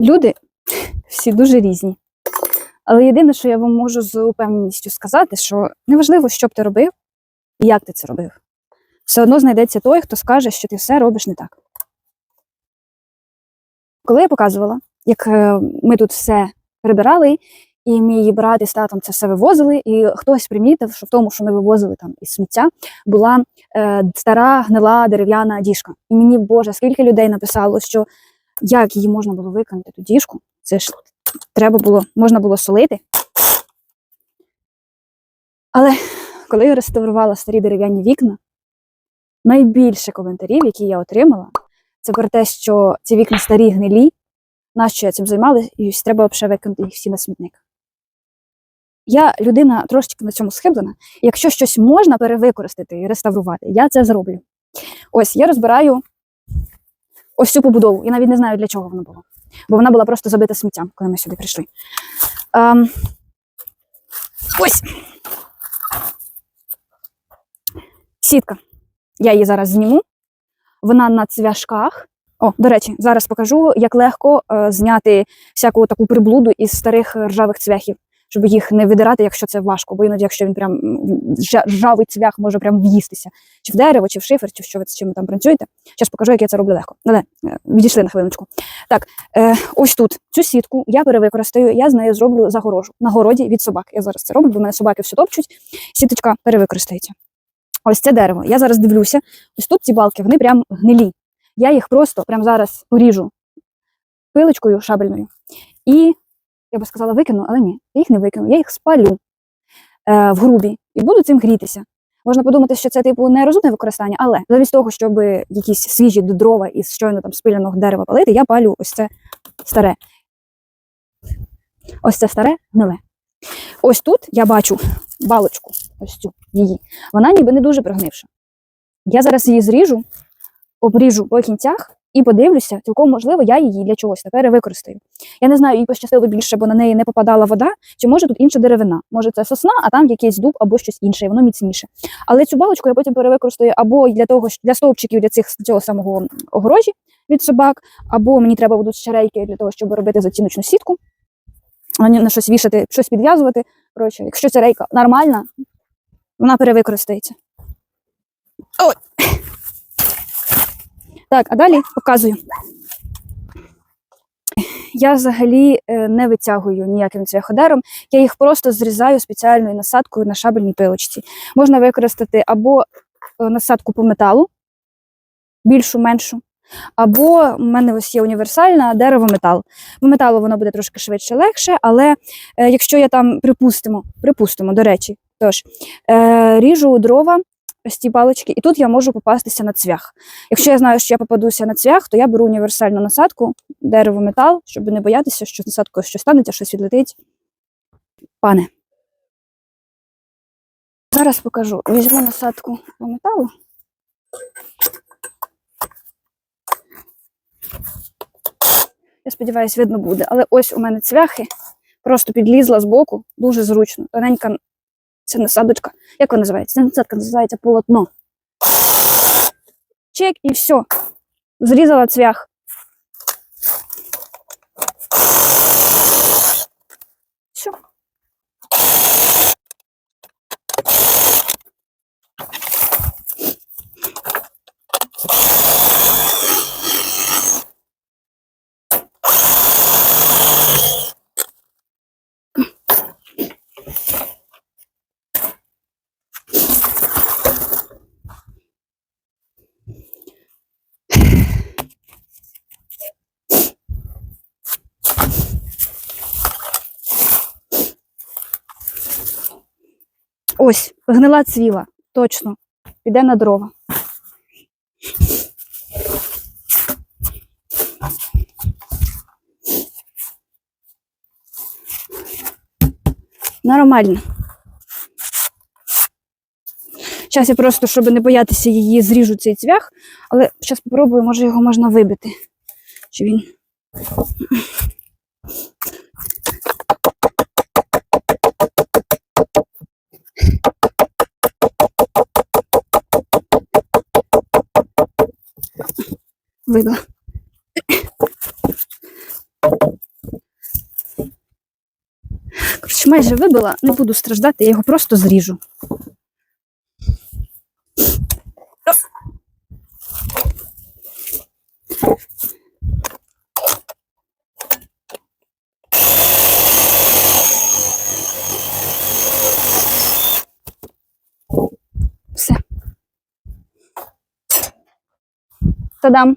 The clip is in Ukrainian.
Люди всі дуже різні. Але єдине, що я вам можу з упевненістю сказати, що неважливо, що б ти робив і як ти це робив. Все одно знайдеться той, хто скаже, що ти все робиш не так. Коли я показувала, як е, ми тут все прибирали, і мій брат із татом це все вивозили, і хтось примітив, що в тому, що ми вивозили там із сміття, була е, стара гнила дерев'яна діжка. І мені, Боже, скільки людей написало, що як її можна було виконати ту діжку, це ж треба було, можна було солити. Але коли я реставрувала старі дерев'яні вікна, найбільше коментарів, які я отримала, це про те, що ці вікна старі гнилі, нащо я цим займалася, і треба взагалі викинути їх всі на смітник. Я людина трошки на цьому схиблена. Якщо щось можна перевикористати і реставрувати, я це зроблю. Ось я розбираю ось цю побудову. Я навіть не знаю, для чого воно було. Бо вона була просто забита сміттям, коли ми сюди прийшли. Ем, ось. Сітка. Я її зараз зніму. Вона на цвяшках. О, до речі, зараз покажу, як легко е, зняти всяку таку приблуду із старих ржавих цвяхів, щоб їх не видирати, якщо це важко, бо іноді, якщо він прям ржавий цвях може прям в'їстися, чи в дерево, чи в шифер, чи в що ви з чим ви там працюєте. Зараз покажу, як я це роблю легко. Але е, відійшли на хвилиночку. Так, е, ось тут цю сітку я перевикористаю, я з нею зроблю загорожу на городі від собак. Я зараз це роблю, бо мене собаки все топчуть. Сіточка перевикористається. Ось це дерево. Я зараз дивлюся. Ось тут ці балки, вони прям гнилі. Я їх просто прямо зараз поріжу пилочкою шабельною. І я би сказала, викину, але ні, я їх не викину, я їх спалю е, в грубі і буду цим грітися. Можна подумати, що це типу нерозумне використання, але замість того, щоб якісь свіжі дрова із щойно там спиленого дерева палити, я палю ось це старе. Ось це старе гниле. Ось тут я бачу балочку, ось цю її. Вона ніби не дуже прогнивша. Я зараз її зріжу, обріжу по кінцях і подивлюся, цілком можливо, я її для чогось тепер використаю. Я не знаю, їй пощастило більше, бо на неї не попадала вода, чи може тут інша деревина. Може, це сосна, а там якийсь дуб або щось інше, і воно міцніше. Але цю балочку я потім перевикористаю або для того, для стовпчиків для цих цього самого огорожі від собак, або мені треба будуть ще рейки для того, щоб робити заціночну сітку, на щось вішати, щось підв'язувати. Коротше, якщо ця рейка нормальна, вона перевикористається. Ой. Так, а далі показую. Я взагалі е, не витягую ніяким цвяходером, я їх просто зрізаю спеціальною насадкою на шабельній пилочці. Можна використати або е, насадку по металу, більшу, меншу, або в мене ось є універсальна дерево-метал. По металу воно буде трошки швидше, легше, але е, якщо я там припустимо, припустимо, до речі, тож е, ріжу дрова, ось ці палички, і тут я можу попастися на цвях. Якщо я знаю, що я попадуся на цвях, то я беру універсальну насадку, дерево, метал, щоб не боятися, що з насадкою щось станеться, щось відлетить. Пане. Зараз покажу. Візьму насадку по металу. Я сподіваюся, видно буде. Але ось у мене цвяхи. Просто підлізла з боку, дуже зручно. Тоненька це насадочка. Як вона називається? Ця насадка, називається полотно. Чек і все. Зрізала цвях. Ось, гнила цвіла. Точно. Піде на дрова. Нормально. Зараз я просто, щоб не боятися її, зріжу цей цвях, але зараз спробую, може його можна вибити. Чи він. видно. Коротше, майже вибила, не буду страждати, я його просто зріжу. Все. Та-дам!